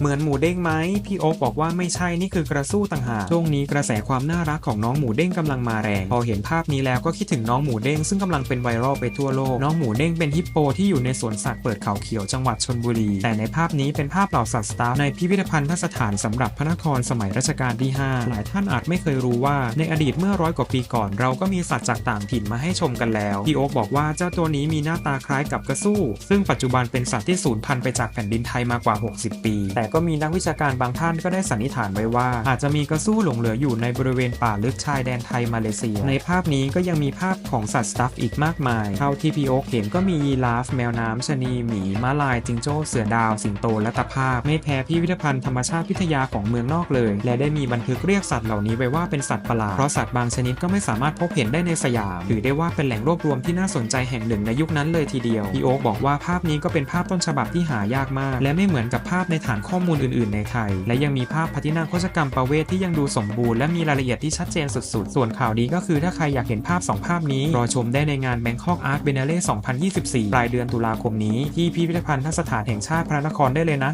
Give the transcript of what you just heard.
เหมือนหมูเด้งไหมพี่โอ๊คบอกว่าไม่ใช่นี่คือกระสู้ต่างหากช่วงนี้กระแสความน่ารักของน้องหมูเด้งกำลังมาแรง พอเห็นภาพนี้แล้วก็คิดถึงน้องหมูเด้งซึ่งกำลังเป็นไวรัลไปทั่วโลก น้องหมูเด้งเป็นฮิปโปที่อยู่ในสวนสัตว์เปิดเขาเขียวจังหวัดชลบุรี แต่ในภาพนี้เป็นภาพเหล่าสัตว์สตาฟในพิพิธภัณฑสถานสำหรับพระนครสมัยรัชกาลที่ 5 หลายท่านอาจไม่เคยรู้ว่าในอดีตเมื่อร้อยกว่าปีก่อน เราก็มีสัตว์จากต่างถิ่นมาให้ชมกันแล้วพี่โอ๊คบอกว่าเจ้าตัวนี้มีหน้าตาคล้ายกับกระสู้ ซึ่งปัจจุบันเป็นสัตว์ที่สูญพันธุ์ไปจากแผ่นดินไทยมากว่า 60 ปี แต่ก็มีนักวิชาการบางท่านก็ได้สันนิษฐานไว้ว่า อาจจะมีกระสู้หลงเหลืออยู่ในบริเวณป่าลึกชายแดนไทยมาเลเซีย ในภาพนี้ก็ยังมีภาพของสัตว์สตัฟอีกมากมาย เท่าที่พี่โอ๊คเห็นก็มียีราฟแมวน้ำชะนีหมีม้าลายจิงโจ้เสือดาว สิงโตและตะภาพ ไม่แพ้พิพิธภัณฑ์ธรรมชาติวิทยาของเมืองนอกเลย และได้มีบันทึกเรียกสัตว์เหล่านี้ไว้ว่าเป็นสัตว์ประหลาดเพราะสัตว์บางชนิดก็ไม่สามารถพบเห็นได้ในสยามถือได้ว่าเป็นแหล่งรวบรวมที่น่าสนใจแห่งหนึ่งในยุคนั้นเลยทีเดียวพี่โอ๊คบอกว่าภาพนี้ก็เป็นภาพต้นฉบับที่หายากมาก และไม่เหมือนกับภาพในฐานข้อข้อมูลอื่น ๆ ในไทย และยังมีภาพพระที่นั่งโฆษกรรมประเวทที่ยังดูสมบูรณ์และมีรายละเอียดที่ชัดเจนสุด ๆ ส่วนข่าวดีก็คือถ้าใครอยากเห็นภาพ 2 ภาพนี้ รอชมได้ในงาน Bangkok Art Biennale 2024 ปลายเดือนตุลาคมนี้ ที่พิพิธภัณฑสถานแห่งชาติพระนครได้เลยนะ